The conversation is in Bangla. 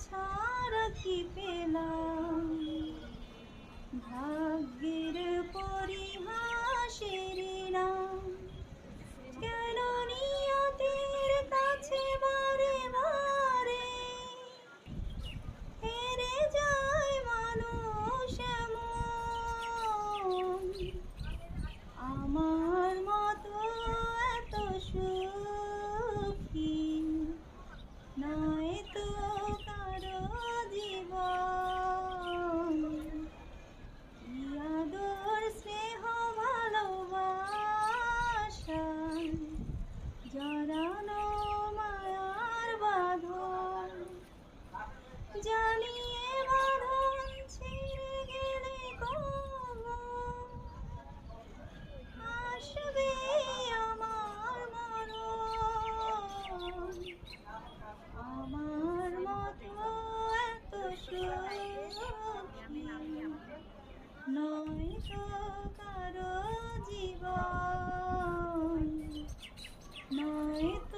ছাড়া কি পেলাম? ভাগ্যের পরিহাসের নাম। কেন নিয়তির কাছে বারে বারে হেরে যায় মানুষ আমার মতো এত সুখী জড়ানো মায়ার বাঁধন। জানিয়ে বাঁধন ছিঁড়ে আমার মতো এত নয় তো night.